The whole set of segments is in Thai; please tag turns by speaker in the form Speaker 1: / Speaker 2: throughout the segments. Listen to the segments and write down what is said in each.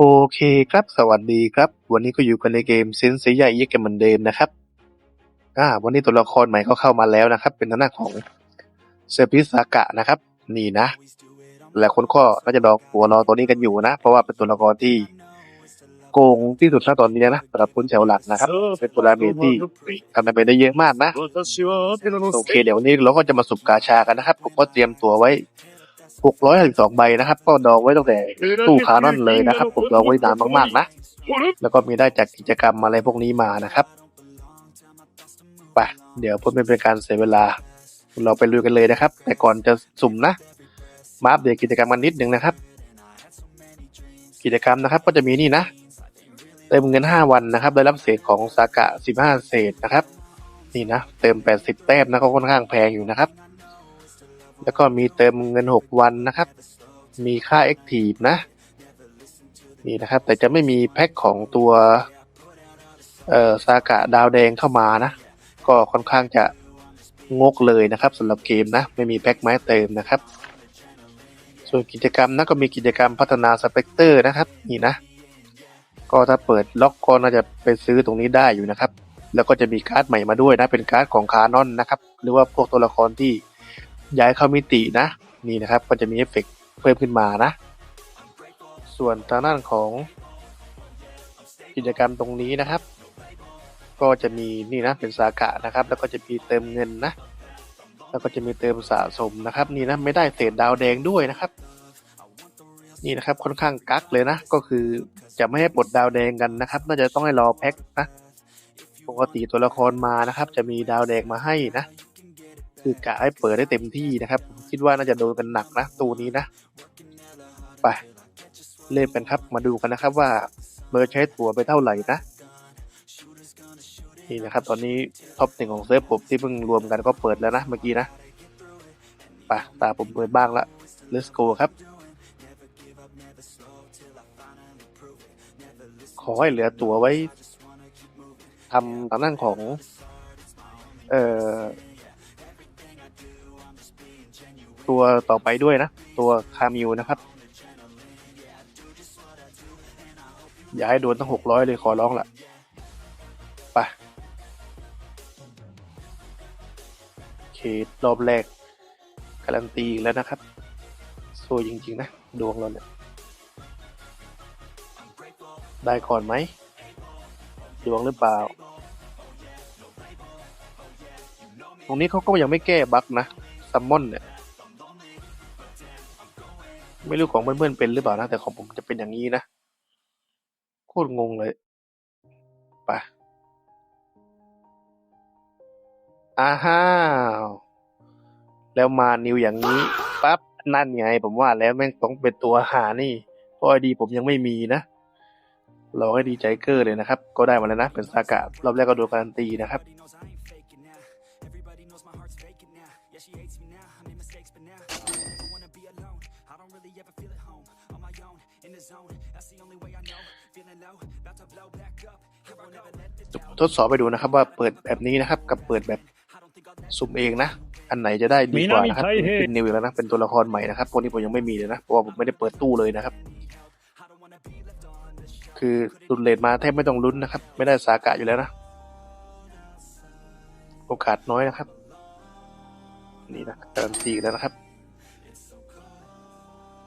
Speaker 1: โอเคครับ สวัสดีครับ วันนี้ก็อยู่กันในเกมเซนเซใหญ่ยี่กันเหมือนเดิมนะครับอ่าวันนี้ตัวละครใหม่ก็เข้ามาแล้วนะครับ เป็นทางด้าของเซอร์พิสากะนะครับ นี่นะหลายคนก็น่าจะดอกหัวรอตัวนี้กันอยู่นะ เพราะว่าเป็นตัวละครที่โกงที่สุดณตอนนี้นะสำหรับคนแถวหลักนะครับ เป็นตัวดาเมที่ทำดาเมจได้เยอะมากนะ โอเค เดี๋ยววันนี้เราก็จะมาสุ่มกาชากันนะครับผมก็เตรียมตัวไว้ 652ใบนะครับ ก็ดองไว้ตั้งแต่ตู้คานอนเลยนะครับผมดองไว้นานมากๆนะ แล้วก็มีได้จากกิจกรรมอะไรพวกนี้มานะครับไปเดี๋ยวเพื่อไม่เป็นการเสียเวลา เราไปลุยกันเลยนะครับ แต่ก่อนจะสุ่มนะ มาอัปเดตกิจกรรมกันนิดนึงนะครับ กิจกรรมนะครับก็จะมีนี่นะเติมเงิน 5 วันนะครับ ได้รับเศษของสากะ 15 เศษนะครับ นี่นะ เติม 80 แต้มนะก็ค่อนข้างแพงอยู่นะครับ แล้วก็มีเติมเงิน 6 วันนะครับ มีค่า Active นะ นี่นะครับ แต่จะไม่มีแพ็คของตัวเอ่อซากะดาวแดงเข้ามานะ ก็ค่อนข้างจะงกเลยนะครับสำหรับเกมนะ ไม่มีแพ็คไม้เติมนะครับ ส่วนกิจกรรมนะก็มีกิจกรรมพัฒนาสเปกเตอร์นะครับ นี่นะ ก็ถ้าเปิดล็อกก็น่าจะไปซื้อตรงนี้ได้อยู่นะครับ แล้วก็จะมีการ์ดใหม่มาด้วยนะ เป็นการ์ดของคานอนนะครับ หรือว่าพวกตัวละครที่ ย้ายเข้ามิตินะ นี่นะครับก็จะมีเอฟเฟกต์เพิ่มขึ้นมานะ ส่วนทางด้านของกิจกรรมตรงนี้นะครับ ก็จะมีนี่นะเป็นสากะนะครับ แล้วก็จะมีเติมเงินนะ แล้วก็จะมีเติมสะสมนะครับ นี่นะไม่ได้เศษดาวแดงด้วยนะครับ นี่นะครับค่อนข้างกักเลยนะ ก็คือจะไม่ให้ปลดดาวแดงกันนะครับ น่าจะต้องให้รอแพ็คนะ ปกติตัวละครมานะครับ จะมีดาวแดงมาให้นะ คือกะให้เปิดได้เต็มที่นะครับ คิดว่าน่าจะโดนกันหนักนะตัวนี้นะ ไป เล่นกันครับมาดูกันนะครับว่าเบอร์ใช้ตัวไปเท่าไหร่นะนี่นะครับ ตอนนี้ท็อปหนึ่งของเซิร์ฟผมที่เพิ่งรวมกันก็เปิดแล้วนะเมื่อกี้นะไปตาผมเปิดบ้างละ let's go ครับ ขอให้เหลือตัวไว้ทำทางด้านของ เอ่อ ตัวต่อไปด้วยนะ ตัวคามิวนะครับ อย่าให้โดนตั้งหกร้อยเลยขอร้องละไปโอเครอบแรก การันตีอีกแล้วนะครับสวยจริง ๆ นะ ดวงเราเนี่ยได้ก่อนไหมดวงหรือเปล่า ตรงนี้เขาก็ยังไม่แก้บั๊กนะซัมมอนเนี่ย ไม่รู้ของเพื่อนๆเป็นหรือเปล่านะ แต่ของผมจะเป็นอย่างนี้นะ โคตรงงเลยไปอ้าวแล้วมานิวอย่างนี้ปั๊บนั่นไง ผมว่าแล้วแม่งต้องเป็นตัวหานี่เพราะไอดีผมยังไม่มีนะ เราให้ดีใจเกอร์เลยนะครับ ก็ได้มาแล้วนะ เป็นสากะรอบแรกก็โดนการันตีนะครับ ทดสอบไปดูนะครับว่าเปิดแบบนี้นะครับ กับเปิดแบบสุ่มเองนะ อันไหนจะได้ดีกว่านะครับ เป็นนิวอีกแล้วนะ เป็นตัวละครใหม่นะครับพวกนี้ผมยังไม่มีเลยนะเพราะว่าผมไม่ได้เปิดตู้เลยนะครับ คือรุนเลทมาแทบไม่ต้องลุ้นนะครับ ไม่ได้สากะอยู่แล้วนะ โอกาสน้อยนะครับ นี่นะการันตีแล้วนะครับ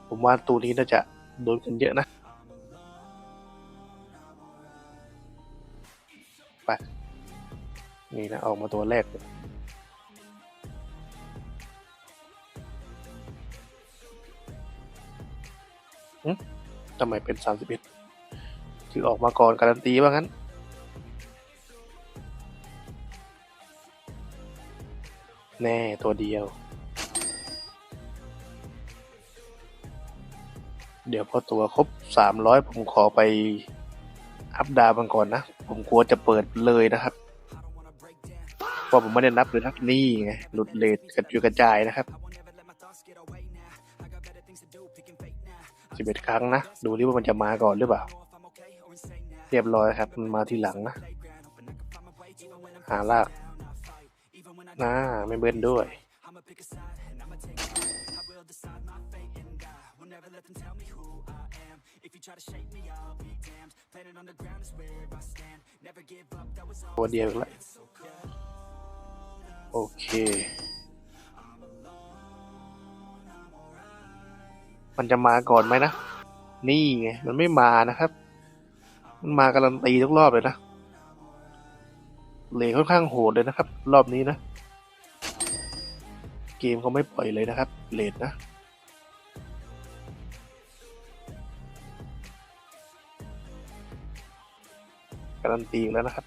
Speaker 1: ผมว่าตัวนี้น่าจะโดนกันเยอะนะ นี่นะออกมาตัวแรกเลยหึทำไมเป็นสามสิบเอ็ดคือออกมาก่อนการันตีว่างั้น แน่ตัวเดียว เดี๋ยวพอตัวครบสามร้อยผมขอไปอัพดาวมันก่อนนะ ผมกลัวจะเปิดเลยนะครับ เพราะผมไม่ได้นับเลยนะนี่ไงหลุดเลทกระจุยกระจายนะครับสิบเอ็ดครั้งนะ ดูดิว่ามันจะมาก่อนหรือเปล่า เรียบร้อยครับ มันมาทีหลังนะ หาลากน่าไม่เบิ้ลด้วยตัวเดียวอีกแล้ว โอเค มันจะมาก่อนไหมนะ นี่ไง มันไม่มานะครับ มันมาการันตีทุกรอบเลยนะเลค่อนข้างโหดเลยนะครับ รอบนี้นะ เกมเขาไม่ปล่อยเลยนะครับ เลดนะการันตีแล้วนะครับ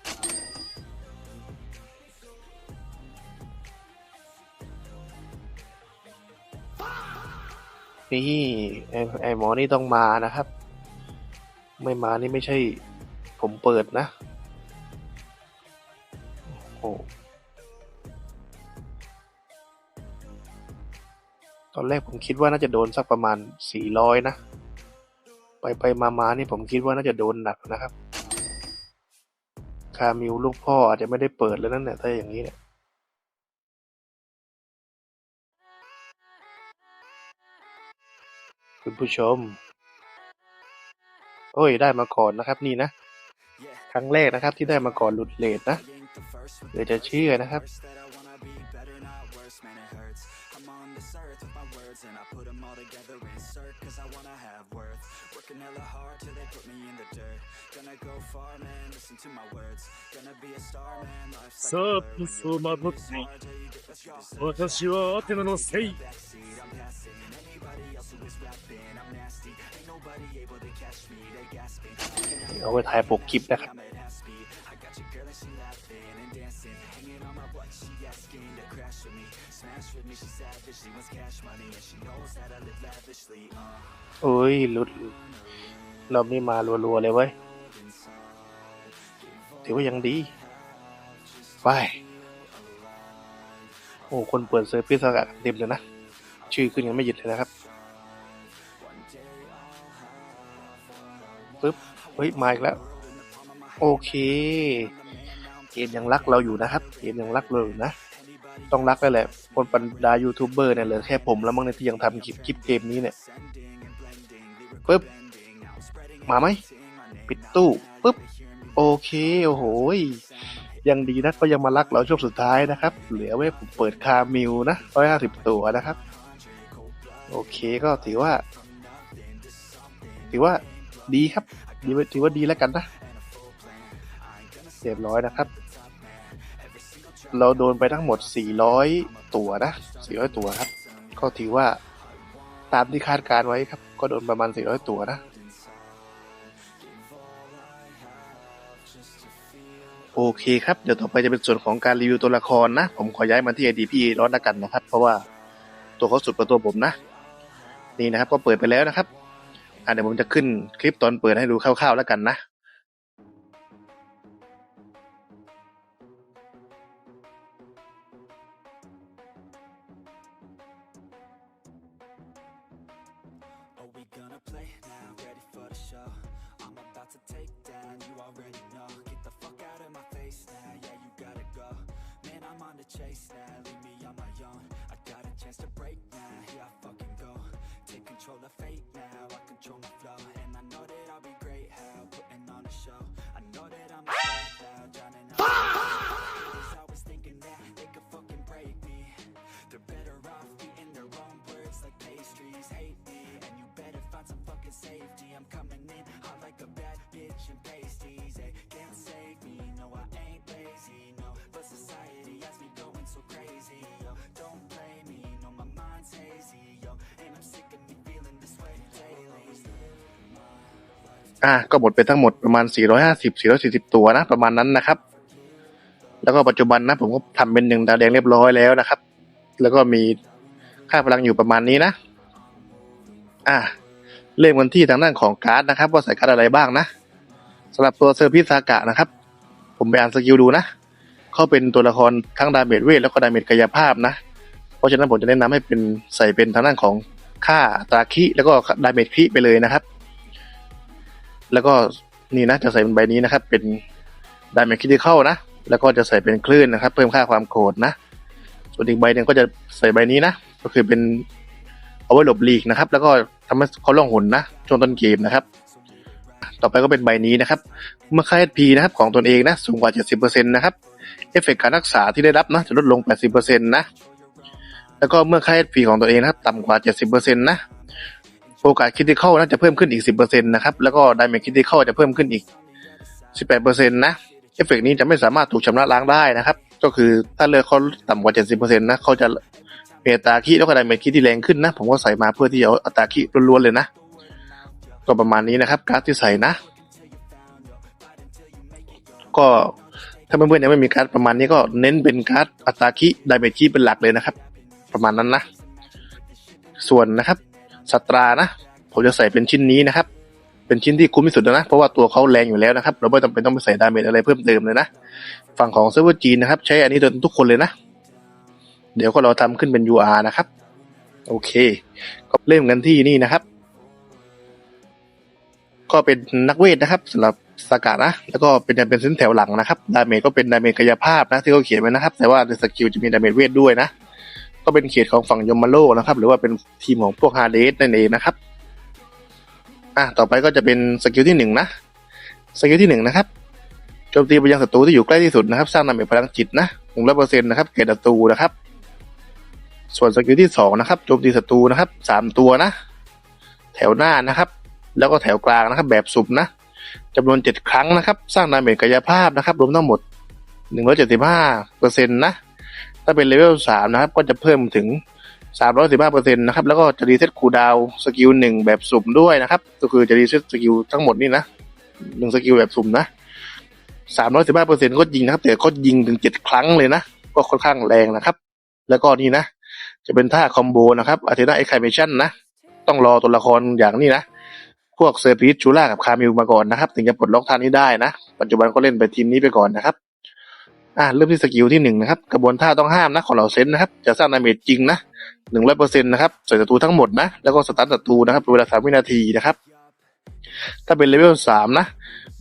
Speaker 1: นี่ไอไอหมอนี่ต้องมานะครับ ไม่มานี่ไม่ใช่ ผมเปิดนะโอ้โหตอนแรกผมคิดว่าน่าจะโดนสักประมาณสี่ร้อยนะ ไปไปมามานี่ผมคิดว่าน่าจะโดนหนักนะครับ คามิวลูกพ่ออาจจะไม่ได้เปิดแล้วนั่นแหละถ้าอย่างนี้เนี่ย คุณผู้ชม โอ้ย ได้มาก่อนนะครับนี่นะ ครั้งแรกนะครับที่ได้มาก่อนหลุดเลทนะเดี๋ยวจะเชื่อนะครับ
Speaker 2: さあ、ピスをまとって、私はアテナのせい。
Speaker 1: เอาไปถ่ายปกคลิปนะครับ โอ้ยลุดรอบนี้มารัวๆเลยเว้ยถือว่ายังดีไปโอ้คนเปิดเซอร์พิสกัดเต็มเลยนะ ชื่อขึ้นยังไม่หยุดเลยนะครับปึ๊บเฮ้ย มาอีกแล้ว โอเค เกมยังรักเราอยู่นะครับ เกมยังรักเราอยู่นะ ต้องรักแล้วแหละ คนบรรดายูทูบเบอร์เนี่ยเหลือแค่ผมแล้วมั้งเนี่ยที่ยังทำคลิปคลิปเกมนี้เนี่ยปึ๊บ มาไหม ปิดตู้ปึ๊บ โอเค โอ้โหยังดีนะก็ยังมารักเราช่วงสุดท้ายนะครับ เหลือไว้ผมเปิดคามิวนะร้อยห้าสิบตัวนะครับ โอเคก็ถือว่า ถือว่าดีครับ ดีว้ถือว่าดีแล้วกันนะเรียบร้อยนะครับ เราโดนไปทั้งหมด 400 ตัวนะ 400 ตัวครับ ก็ถือว่าตามที่คาดการไว้ครับ ก็โดนประมาณ 400 ตัวนะโอเคครับ เดี๋ยวต่อไปจะเป็นส่วนของการรีวิวตัวละครนะ ผมขอย้ายมาที่ ID พี่ร้อนละกันนะครับ เพราะว่าตัวเขาสุดกว่าตัวผมนะ นี่นะครับก็เปิดไปแล้วนะครับ อะเดี๋ยวผมจะขึ้นคลิปตอนเปิดให้ดูคร่าวๆแล้วกันนะ
Speaker 3: on now, leave me on my own. I got a chance to break now, here I fucking go. Take control of fate now, I control my flow. And I know that I'll be great, how putting on a show. I know that I'm ah!
Speaker 1: อะก็หมดไปทั้งหมดประมาณ 450 440 ตัวนะ ประมาณนั้นนะครับ แล้วก็ปัจจุบันนะ ผมก็ทำเป็นหนึ่งดาวแดงเรียบร้อยแล้วนะครับ แล้วก็มีค่าพลังอยู่ประมาณนี้นะ อะเริ่มกันที่ทางด้านของการ์ดนะครับ ว่าใส่การ์ดอะไรบ้างนะสำหรับตัวเซอร์พิสซากะนะครับ ผมไปอ่านสกิลดูนะเขาเป็นตัวละครทั้งดาเมจเวทแล้วก็ดาเมจกายภาพนะ เพราะฉะนั้นผมจะแนะนำให้เป็นใส่เป็นทางด้านของค่าตาคิแล้วก็ดาเมจคิไปเลยนะครับ แล้วก็นี่นะจะใส่เป็นใบนี้นะครับ เป็นดาเมจคิดเข้านะ แล้วก็จะใส่เป็นคลื่นนะครับ เพิ่มค่าความโกรธนะ ส่วนอีกใบหนึ่งก็จะใส่ใบนี้นะ ก็คือเป็นเอาไว้หลบหลีกนะครับ แล้วก็ทำให้เขาล่องหนนะช่วงต้นเกมนะครับ ต่อไปก็เป็นใบนี้นะครับ เมื่อค่า HP นะครับของตนเองนะสูงกว่า 70%นะครับ เอฟเฟกต์การรักษาที่ได้รับนะจะลดลง 80%นะ แล้วก็เมื่อค่า HP ของตัวเองนะครับต่ำกว่า 70%นะ โอกาสคิดที่เข้านะจะเพิ่มขึ้นอีก 10%นะครับ แล้วก็ไดเมจคิดที่เข้าจะเพิ่มขึ้นอีก 18%นะเอฟเฟกนี้จะไม่สามารถถูกชำระล้างได้นะครับ ก็คือถ้าเลือกเขาต่ำกว่า 70%นะเขาจะมีอัตราคิดแล้วก็ไดเมจคิดที่แรงขึ้นนะ ผมก็ใส่มาเพื่อที่จะเอาอัตราคิดล้วนๆเลยนะ ก็ประมาณนี้นะครับ การ์ดที่ใส่นะ ก็ถ้าเพื่อนๆยังไม่มีการ์ดประมาณนี้ก็เน้นเป็นการ์ดอัตราคิไดเมจคิเป็นหลักเลยนะครับ ประมาณนั้นนะ ส่วนนะครับ สัตรานะ ผมจะใส่เป็นชิ้นนี้นะครับ เป็นชิ้นที่คุ้มที่สุดนะ เพราะว่าตัวเขาแรงอยู่แล้วนะครับ เราไม่จำเป็นต้องไปใส่ดาเมจอะไรเพิ่มเติมเลยนะ ฝั่งของเซิร์ฟเวอร์จีนนะครับ ใช้อันนี้โดยทุกคนเลยนะ เดี๋ยวก็เราทำขึ้นเป็น UR นะครับ โอเค ก็เริ่มกันที่นี่นะครับ ก็เป็นนักเวทนะครับสำหรับสกัดนะ แล้วก็เป็นเป็นเส้นแถวหลังนะครับ ดาเมจก็เป็นดาเมจกายภาพนะที่เขาเขียนไว้นะครับ แต่ว่าในสกิลจะมีดาเมจเวทด้วยนะ ก็เป็นเขตของฝั่งยมมาโลนะครับ หรือว่าเป็นทีมของพวกฮาเดสนั่นเองนะครับ อะต่อไปก็จะเป็นสกิลที่หนึ่งนะสกิลที่หนึ่งนะครับโจมตีไปยังศัตรูที่อยู่ใกล้ที่สุดนะครับ สร้างดาเมจพลังจิตนะหนึ่งร้อยเปอร์เซ็นต์นะครับเกตศัตรูนะครับ ส่วนสกิลที่สองนะครับโจมตีศัตรูนะครับสามตัวนะ แถวหน้านะครับ แล้วก็แถวกลางนะครับ แบบสุ่มนะจำนวนเจ็ดครั้งนะครับ สร้างดาเมจกายภาพนะครับ รวมทั้งหมดหนึ่งร้อยเจ็ดสิบห้าเปอร์เซ็นต์นะ ถ้าเป็นเลเวลสามนะครับ ก็จะเพิ่มถึงสามร้อยสิบห้าเปอร์เซ็นต์นะครับ แล้วก็จะรีเซ็ตคูดาวสกิลหนึ่งแบบสุ่มด้วยนะครับ ก็คือจะรีเซ็ตสกิลทั้งหมดนี่นะหนึ่งสกิลแบบสุ่มนะสามร้อยสิบห้าเปอร์เซ็นต์ก็ยิงนะครับ แต่ก็ยิงถึงเจ็ดครั้งเลยนะ ก็ค่อนข้างแรงนะครับ แล้วก็นี่นะ จะเป็นท่าคอมโบนะครับอาเทนาเอ็กไคเมชันนะ ต้องรอตัวละครอย่างนี้นะ พวกเซอร์พีชชูล่ากับคามิลมาก่อนนะครับ ถึงจะปลดล็อกท่านี้ได้นะ ปัจจุบันก็เล่นไปทีมนี้ไปก่อนนะครับ อ่าเริ่มที่สกิลที่หนึ่งนะครับ กระบวนท่าต้องห้ามนะของเราเซนนะครับ จะสร้างดาเมจจริงนะหนึ่งร้อยเปอร์เซ็นต์นะครับใส่ศัตรูทั้งหมดนะ แล้วก็สตาร์ทศัตรูนะครับเป็นเวลาสามวินาทีนะครับ ถ้าเป็นเลเวลสามนะ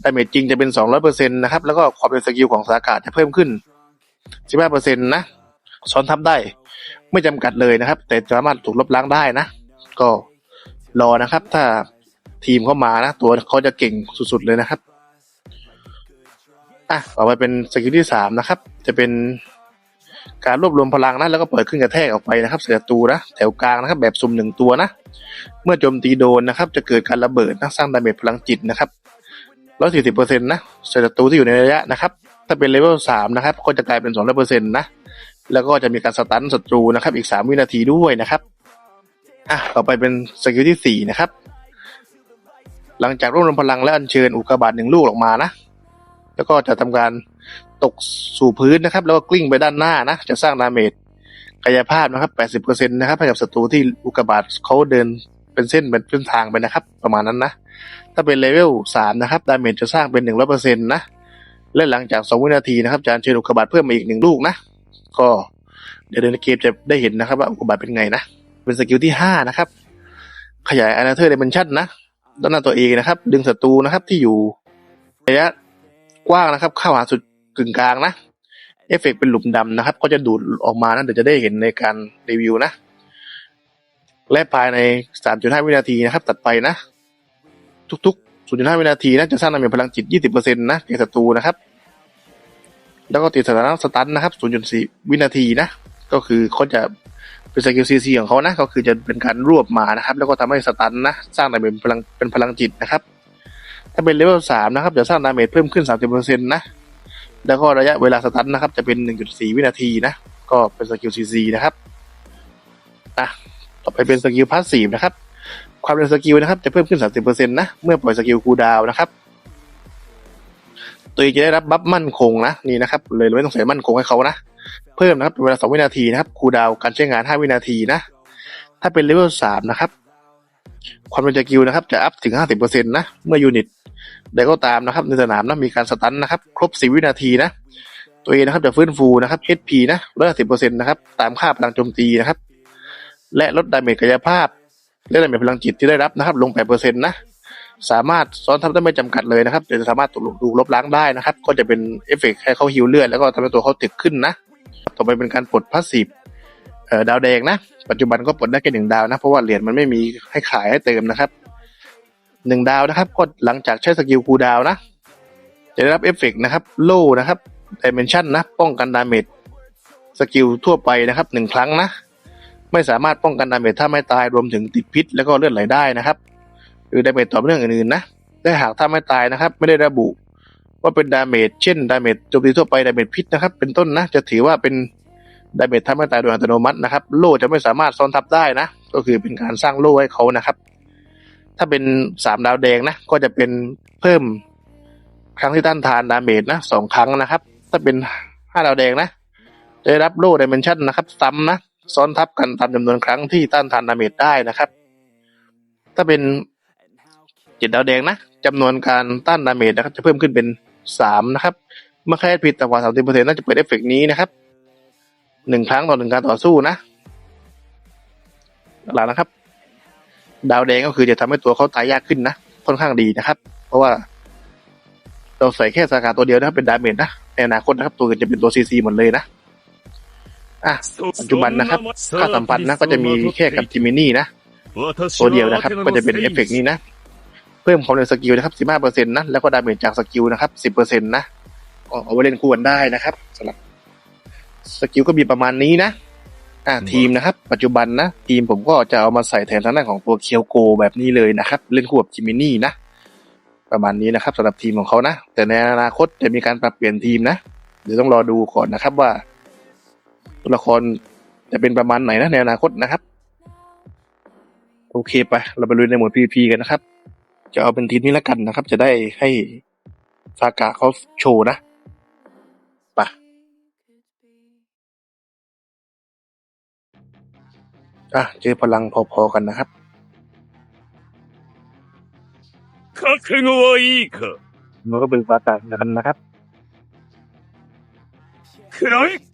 Speaker 1: ดาเมจจริงจะเป็นสองร้อยเปอร์เซ็นต์นะครับ แล้วก็ความเป็นสกิลของสากาจะเพิ่มขึ้นสิบห้าเปอร์เซ็นต์นะซ้อนทับได้ ไม่จำกัดเลยนะครับ แต่สามารถถูกลบล้างได้นะ ก็รอนะครับ ถ้าทีมเข้ามานะ ตัวเขาจะเก่งสุดๆเลยนะครับ อะต่อไปเป็นสกิลที่สามนะครับ จะเป็นการรวบรวมพลังนะแล้วก็เปิดขึ้นกระแทกออกไปนะครับเสียตูนะแถวกลางนะครับ แบบสุ่มหนึ่งตัวนะ เมื่อโจมตีโดนนะครับ จะเกิดการระเบิดนะสร้างดาเมจพลังจิตนะครับร้อยสี่สิบเปอร์เซ็นต์นะศัตรูที่อยู่ในระยะนะครับ ถ้าเป็นเลเวลสามนะครับ ก็จะกลายเป็นสองร้อยเปอร์เซ็นต์นะแล้วก็จะมีการสตันศัตรูนะครับ อีกสามวินาทีด้วยนะครับอะต่อไปเป็นสกิลที่สี่นะครับ หลังจากรวบรวมพลังและอัญเชิญอุกกาบาตหนึ่งลูกออกมานะ แล้วก็จะทำการตกสู่พื้นนะครับ แล้วก็กลิ้งไปด้านหน้านะ จะสร้างดาเมจกายภาพนะครับ 80%นะครับให้กับศัตรูที่อุกกาบาตเขาเดินเป็นเส้นเป็นเส้นทางไปนะครับ ประมาณนั้นนะ ถ้าเป็นเลเวลสามนะครับ ดาเมจจะสร้างเป็นหนึ่งร้อยเปอร์เซ็นต์นะ และหลังจากสองวินาทีนะครับจะอัญเชิญอุกกาบาตเพิ่มมาอีกหนึ่งลูกนะ ก็เดี๋ยวในเกมจะได้เห็นนะครับว่าอุกกาบาตเป็นไงนะ เป็นสกิลที่ห้านะครับ ขยายอนาเธอร์เดเมนชั่นนะ ด้านหน้าตัวเองนะครับ ดึงศัตรูนะครับที่อยู่ระยะ กว้างนะครับ เข้าหาสุดกึ่งกลางนะ เอฟเฟกต์เป็นหลุมดำนะครับ ก็จะดูดออกมานะเดี๋ยวจะได้เห็นในการรีวิวนะ และภายใน 3.5 วินาทีนะครับ ตัดไปนะ ทุกๆ 0.5 วินาทีนะจะสร้างดาเมจพลังจิต 20%นะแก่ศัตรูนะครับ แล้วก็ติดสถานะสตันนะครับ 0.4 วินาทีนะ ก็คือเขาจะเป็นสกิลซีซีของเขานะก็คือจะเป็นการรวบมานะครับ แล้วก็ทำให้สตันนะ สร้างดาเมจพลังเป็นพลังจิตนะครับ ถ้าเป็นเลเวลสามนะครับจะสร้างดาเมจเพิ่มขึ้น30%นต์นะ แล้วก็ระยะเวลาสตันนะครับ จะเป็น1.4วินาทีนะ ก็เป็นสกิลซีซีนะครับอะต่อไปเป็นสกิลพาสซีฟนะครับ ความเร็วสกิลนะครับจะเพิ่มขึ้น30%นต์นะ เมื่อปล่อยสกิลคูลดาวนะครับ ตัวเองจะได้รับบัฟมั่นคงนะนี่นะครับ เลยไม่ต้องใส่มั่นคงให้เขานะเพิ่มนะครับเป็นเวลา2วินาทีนะครับคูลดาวการใช้งาน5วินาทีนะ ถ้าเป็นเลเวล3นะครับความเร็วสกิลนะครับจะอัพถึง 50%นะ เมื่อยูนิต ใดก็ตามนะครับในสนามนะมีการสตันนะครับ ครบ4วินาทีนะ ตัวเองนะครับจะฟื้นฟูนะครับ HP นะ150%นต์นะครับ ตามค่าพลังโจมตีนะครับ และลดดาเมจกายภาพ และดาเมจพลังจิตที่ได้รับนะครับ ลง8%นต์นะสามารถซ้อนทับได้ไม่จำกัดเลยนะครับจะสามารถดูลบล้างได้นะครับ ก็จะเป็นเอฟเฟกต์ให้เขาฮิวเลือดแล้วก็ทำให้ตัวเขาตึกขึ้นนะ ต่อไปเป็นการปลดพาสซีฟดาวแดงนะ ปัจจุบันก็ปลดได้แค่หนึ่งดาวนะ เพราะว่าเหรียญมันไม่มีให้ขายให้เติมนะครับ หนึ่งดาวนะครับก็หลังจากใช้สกิลคูดาวนะจะได้รับเอฟเฟกต์นะครับโล่นะครับดิเมนชันนะป้องกันดาเมจสกิลทั่วไปนะครับหนึ่งครั้งนะ ไม่สามารถป้องกันดาเมจถ้าไม่ตายรวมถึงติดพิษ แล้วก็เลือดไหลได้นะครับ หรือดาเมจต่อเนื่องอื่นๆนะแต่หากถ้าไม่ตายนะครับ ไม่ได้ระบุ ว่าเป็นดาเมจเช่นดาเมจโจมตีทั่วไปดาเมจพิษนะครับ เป็นต้นนะ จะถือว่าเป็นดาเมจทำให้ตายโดยอัตโนมัตินะครับ โล่จะไม่สามารถซ้อนทับได้นะ ก็คือเป็นการสร้างโล่ให้เขานะครับ ถ้าเป็นสามดาวแดงนะก็จะเป็นเพิ่มครั้งที่ต้านทานดาเมจนะสองครั้งนะครับ ถ้าเป็นห้าดาวแดงนะจะได้รับโล่ดิเมนชั่นนะครับ ซ้ำนะซ้อนทับกันตามจำนวนครั้งที่ต้านทานดาเมจได้นะครับ ถ้าเป็นเจ็ดดาวแดงนะจำนวนการต้านดาเมจนะครับ จะเพิ่มขึ้นเป็นสามนะครับเมื่อแค่ผิดต่กว่าสามสิบเปอร์เซ็นต์น่าจะเปิดเอฟเฟกต์นี้นะครับหนึ่งครั้งต่อหนึ่งการต่อสู้นะหลักๆนะครับ ดาวแดงก็คือจะทำให้ตัวเขาตายยากขึ้นนะค่อนข้างดีนะครับ เพราะว่า เราใส่แค่สากาตัวเดียวนะครับเป็นดาเมจนะในอนาคตนะครับ ตัวอื่นจะเป็นตัวซีซีหมดเลยนะอะปัจจุบันนะครับค่าสัมพันธ์นะก็จะมีแค่กับจิมินี่นะตัวเดียวนะครับ ก็จะเป็นเอฟเฟกต์นี้นะเพิ่มความเร็วสกิลนะครับ15%นต์นะแล้วก็ดาเมจจากสกิลนะครับ10%นะก็เอาไว้เล่นคู่กันได้นะครับสำหรับสกิลก็มีประมาณนี้นะ อ่าทีมนะครับปัจจุบันนะทีมผมก็จะเอามาใส่แทนทางด้านของตัวเคียวโกแบบนี้เลยนะครับ เล่นคู่กับจิมินี่นะ ประมาณนี้นะครับสำหรับทีมของเขานะ แต่ในอนาคตจะมีการปรับเปลี่ยนทีมนะ เดี๋ยวต้องรอดูก่อนนะครับว่า ตัวละครจะเป็นประมาณไหนนะในอนาคตนะครับ โอเคไป เราไปลุยในโหมด PVP กันนะครับ จะเอาเป็นทีมนี้แล้วกันนะครับ จะได้ให้ซากะเขาโชว์นะ อ่ะเจอพลังพอๆกันนะครับ
Speaker 2: 覚悟はいいか
Speaker 1: มันก็เป็นซากะกันนะครับ
Speaker 2: くらえ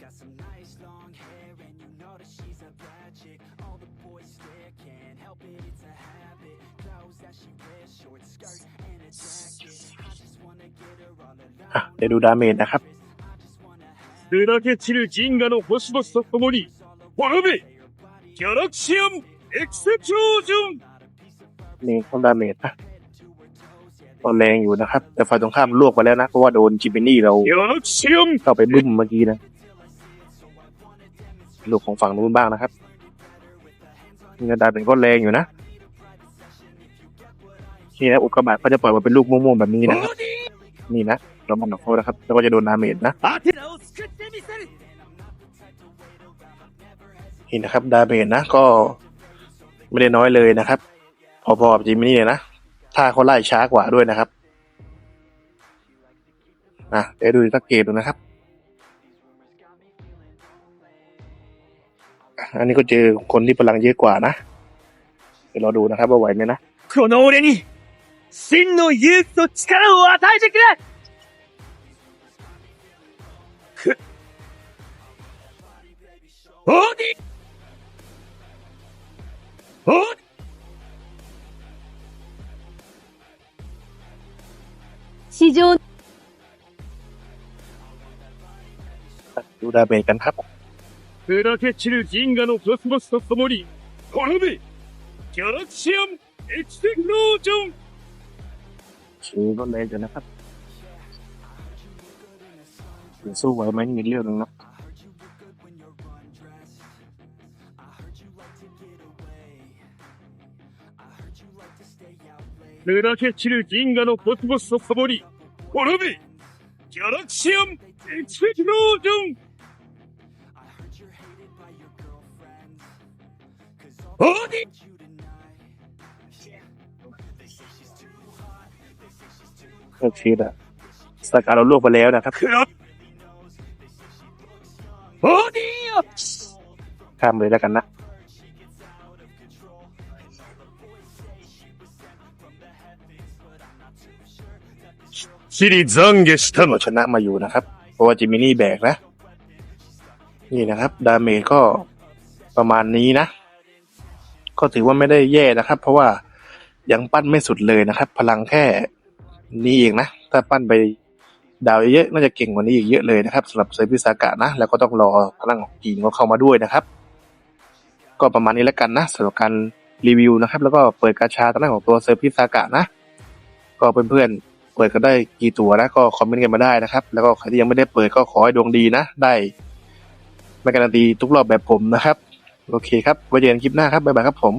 Speaker 1: อ่ะ เดี๋ยวดูดาเมจนะครับ
Speaker 2: 砕け散る銀河の星々と共に滅べ Galaxium Execution
Speaker 1: นี่ทำดาเมจนะตอนแรงอยู่นะครับ แต่ฝ่ายตรงข้ามลวกไปแล้วนะ เพราะว่าโดนจิมมินี่เราเข้าไปบึ้มเมื่อกี้นะลูกของฝั่งนู้นบ้างนะครับนี่ดาเป็นก้อนแรงอยู่นะนี่นะอุกกาบาตเขาจะปล่อยมาเป็นลูกม่วงๆแบบนี้นะนี่นะเรามองหนของเขานะครับ แล้วก็จะโดนดาเมจนะ นี่นะครับ ดาเมจนะ ก็ไม่ได้น้อยเลยนะครับ พอๆกับจิมมี่เลยนะ ถ้าเขาไล่ช้ากว่าด้วยนะครับ อ่ะเดี๋ยวดูสักเกตดูนะครับ อันนี้ก็เจอคนที่พลังเยอะกว่านะ เดี๋ยวเราดูนะครับ ว่าไหวไหมนะ
Speaker 2: この俺に真の勇気と力を与えてくれくオーディオーディ
Speaker 4: 市場
Speaker 1: ดูดาเมจกันครับ
Speaker 2: 砕け散る銀河のコスモスと共に滅べギャラクシアンエクセクロージョン
Speaker 1: ชื่อก็แรงอยู่นะครับเดี๋ยวสู้ไหวไหมนี่อีกเรื่องหนึงเนาะ
Speaker 2: 砕け散る銀河のコスモスと共に、滅び、ギャラクシアン、エクスプロージョンオーディ
Speaker 1: ก็คือแบบสกาเราลวกไปแล้วนะครับ
Speaker 2: ครับโอ้ดี
Speaker 1: ข้ามเลยแล้วกันนะ
Speaker 2: คิริซังเกส
Speaker 1: เทิร์นชนะมาอยู่นะครับ เพราะว่าจิมินี่แบกนะ นี่นะครับ ดาเมจก็ประมาณนี้นะ ก็ถือว่าไม่ได้แย่นะครับ เพราะว่ายังปั้นไม่สุดเลยนะครับ พลังแค่นี้เองนะ ถ้าปั้นไปดาวเยอะน่าจะเก่งกว่านี้อีกเยอะเลยนะครับสำหรับเซฟิสากะนะ แล้วก็ต้องรอพลังของกีนเขาเข้ามาด้วยนะครับ ก็ประมาณนี้แล้วกันนะสำหรับการรีวิวนะครับ แล้วก็เปิดกาชาตั้งแต่ของตัวเซอร์พิสากะนะ ก็เพื่อนๆ ปิดก็ได้กี่ตัวนะก็คอมเมนต์กันมาได้นะครับ แล้วก็ใครที่ยังไม่ได้เปิดก็ขอให้ดวงดีนะ ได้ไม่การันตีทุกรอบแบบผมนะครับ โอเคครับไว้เจอกันคลิปหน้าครับบ๊ายบายครับผม